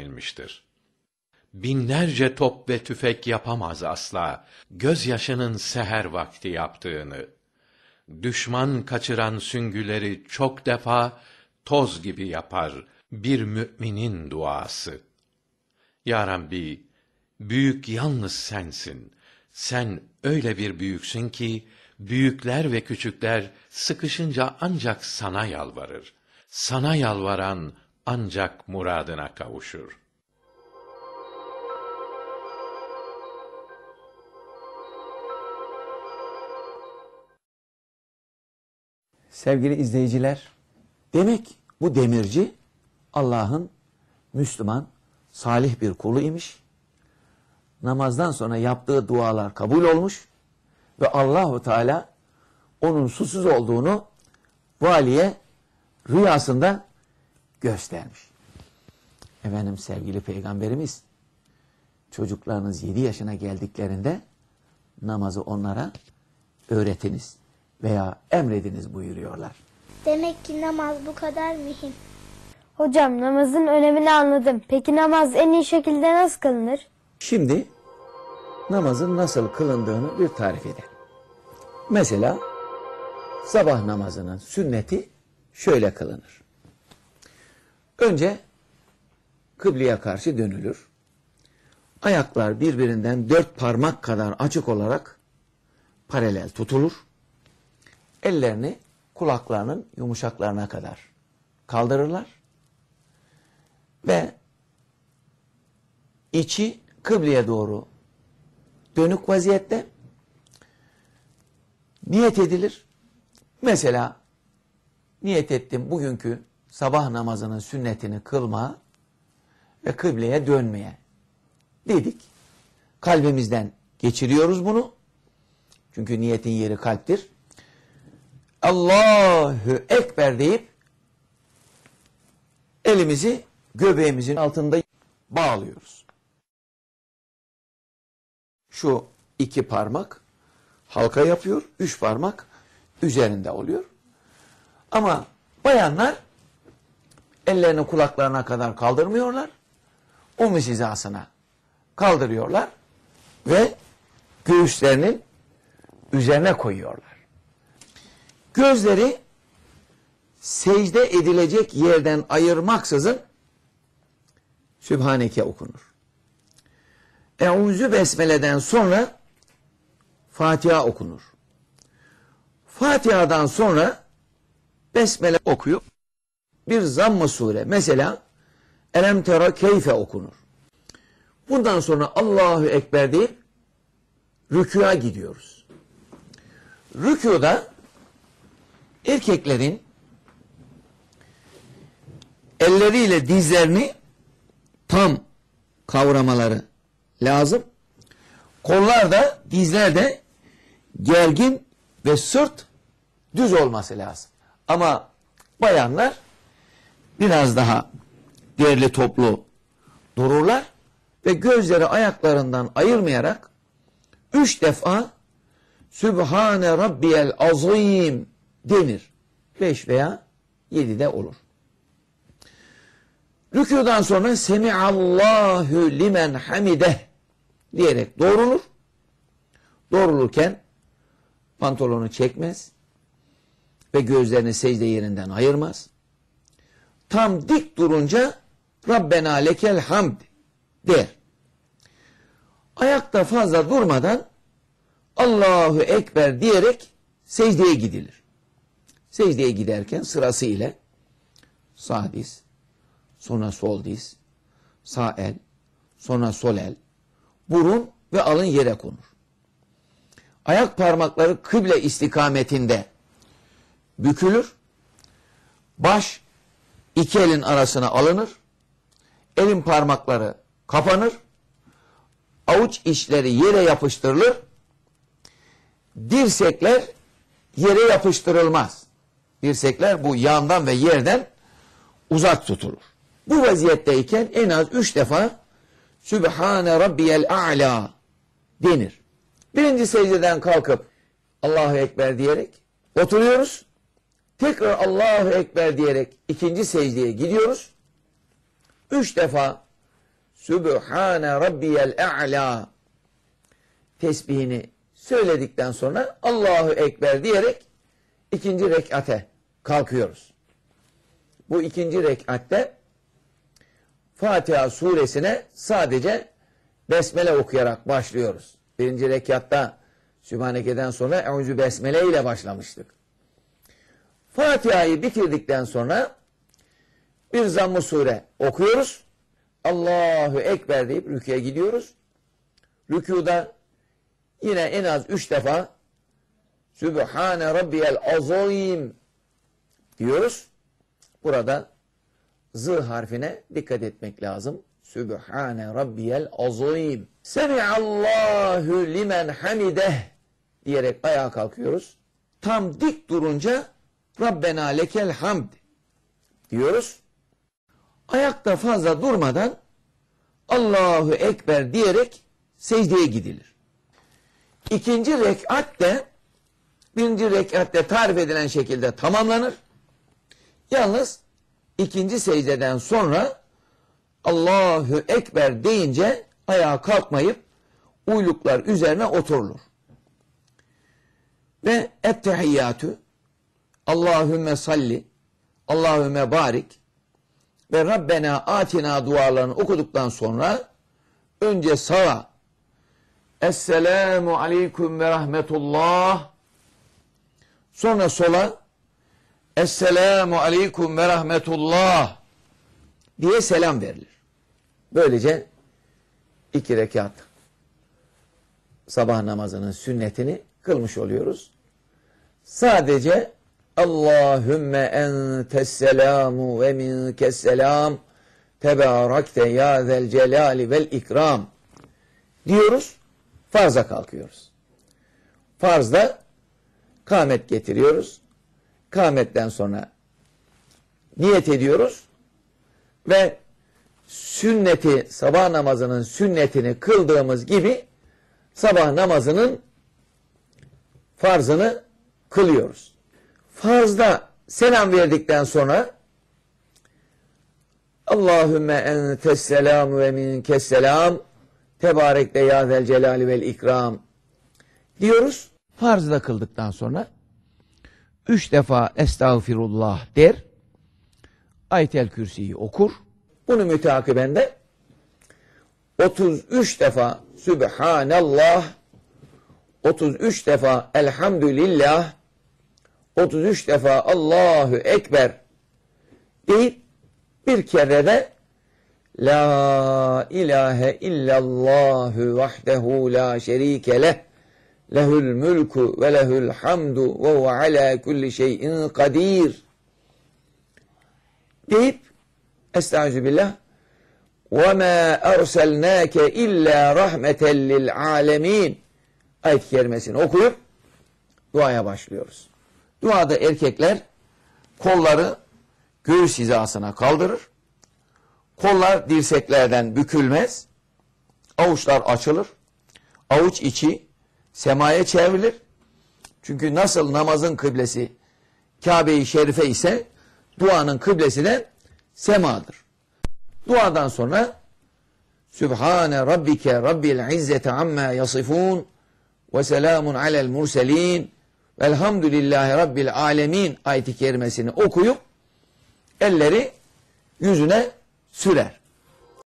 edilmiştir. Binlerce top ve tüfek yapamaz asla, gözyaşının seher vakti yaptığını. Düşman kaçıran süngüleri çok defa toz gibi yapar bir müminin duası. Ya Rabbi, büyük yalnız sensin. Sen öyle bir büyüksün ki, büyükler ve küçükler sıkışınca ancak sana yalvarır. Sana yalvaran ancak muradına kavuşur. Sevgili izleyiciler, demek bu demirci Allah'ın Müslüman, salih bir kulu imiş. Namazdan sonra yaptığı dualar kabul olmuş ve Allahu Teala onun susuz olduğunu valiye rüyasında göstermiş. Efendim sevgili peygamberimiz çocuklarınız 7 yaşına geldiklerinde namazı onlara öğretiniz veya emrediniz buyuruyorlar. Demek ki namaz bu kadar mühim. Hocam namazın önemini anladım. Peki namaz en iyi şekilde nasıl kılınır? Şimdi namazın nasıl kılındığını bir tarif edelim. Mesela sabah namazının sünneti şöyle kılınır. Önce kıbleye karşı dönülür. Ayaklar birbirinden dört parmak kadar açık olarak paralel tutulur. Ellerini kulaklarının yumuşaklarına kadar kaldırırlar. Ve içi kıbleye doğru dönük vaziyette niyet edilir. Mesela niyet ettim bugünkü sabah namazının sünnetini kılma ve kıbleye dönmeye dedik. Kalbimizden geçiriyoruz bunu. Çünkü niyetin yeri kalptir. Allahu Ekber deyip elimizi göbeğimizin altında bağlıyoruz. Şu iki parmak halka yapıyor, üç parmak üzerinde oluyor. Ama bayanlar ellerini kulaklarına kadar kaldırmıyorlar. Omuz hizasına kaldırıyorlar ve göğüslerinin üzerine koyuyorlar. Gözleri secde edilecek yerden ayırmaksızın Sübhaneke okunur. Eûzü Besmele'den sonra Fatiha okunur. Fatiha'dan sonra Besmele okuyup bir zamm-ı sure mesela Elem tera keyfe okunur. Bundan sonra Allahu Ekber deyip rükûa gidiyoruz. Rükûda erkeklerin elleriyle dizlerini tam kavramaları lazım. Kollar da dizler de gergin ve sırt düz olması lazım. Ama bayanlar biraz daha değerli toplu dururlar ve gözleri ayaklarından ayırmayarak üç defa Sübhane Rabbiyel Azim denir. Beş veya yedi de olur. Rüküden sonra Semiallahu limen hamideh diyerek doğrulur. Doğrulurken pantolonu çekmez ve gözlerini secde yerinden ayırmaz. Tam dik durunca Rabbena lekel hamd der. Ayakta fazla durmadan Allahu Ekber diyerek secdeye gidilir. Secdeye giderken sırası ile sağ diz, sonra sol diz, sağ el, sonra sol el, burun ve alın yere konur. Ayak parmakları kıble istikametinde bükülür. Baş iki elin arasına alınır. Elin parmakları kapanır. Avuç içleri yere yapıştırılır. Dirsekler yere yapıştırılmaz. Dirsekler bu yandan ve yerden uzak tutulur. Bu vaziyetteyken en az üç defa Sübhane Rabbiyel A'la denir. Birinci secdeden kalkıp Allahu Ekber diyerek oturuyoruz. Tekrar Allahu Ekber diyerek ikinci secdeye gidiyoruz. Üç defa Sübhane Rabbiyel A'la tesbihini söyledikten sonra Allahu Ekber diyerek ikinci rekate kalkıyoruz. Bu ikinci rekatte Fatiha suresine sadece Besmele okuyarak başlıyoruz. Birinci rekatta Sübhaneke'den sonra Eûzü Besmele ile başlamıştık. Fatiha'yı bitirdikten sonra bir zamm-ı sure okuyoruz. Allahu Ekber deyip rüküye gidiyoruz. Rükuda yine en az üç defa Sübhane Rabbiyel Azim diyoruz. Burada Z harfine dikkat etmek lazım. Sübhane Rabbiyel Azim. Semi'allahu limen hamideh diyerek ayağa kalkıyoruz. Tam dik durunca Rabbena lekel hamd diyoruz. Ayakta fazla durmadan Allahu Ekber diyerek secdeye gidilir. İkinci rekat de birinci rekatte tarif edilen şekilde tamamlanır. Yalnız ikinci secdeden sonra Allahu Ekber deyince ayağa kalkmayıp uyluklar üzerine oturulur. Ve ettehiyyatü Allahümme salli Allahümme barik ve Rabbena atina dualarını okuduktan sonra önce sağa Esselamu aleyküm ve rahmetullah sonra sola Esselamu aleyküm ve rahmetullah diye selam verilir. Böylece iki rekat sabah namazının sünnetini kılmış oluyoruz. Sadece Allahümme entes selamu ve minkes selam tebarakte ya zel celali vel ikram diyoruz. Farza kalkıyoruz. Farzda kâmet getiriyoruz. Kâmetten sonra niyet ediyoruz ve sünneti sabah namazının sünnetini kıldığımız gibi sabah namazının farzını kılıyoruz. Farzda selam verdikten sonra Allahümme entes selamu ve minkes selam tebarek ya zel celali vel ikram diyoruz. Farzda kıldıktan sonra üç defa estağfirullah der. Ayet-el Kürsi'yi okur. Bunu müteakiben de 33 defa Sübhanallah 33 defa Elhamdülillah 33 defa Allahu Ekber deyip bir kere de La ilahe illallahu vahdehu la şerike leh lehül mülku ve lehül hamdu ve huve ala kulli şeyin kadir deyip Estağfirullah ve ma erselnake illa rahmeten lil alemin ayet-i kerimesini okuyup duaya başlıyoruz. Duada erkekler kolları göğüs hizasına kaldırır. Kollar dirseklerden bükülmez. Avuçlar açılır. Avuç içi semaya çevrilir. Çünkü nasıl namazın kıblesi Kabe-i Şerife ise duanın kıblesi de semadır. Duadan sonra Sübhane Rabbike Rabbil İzzete amma yasifun ve selamun alel murselin velhamdülillahi Rabbil alemin ayeti kerimesini okuyup elleri yüzüne sürer.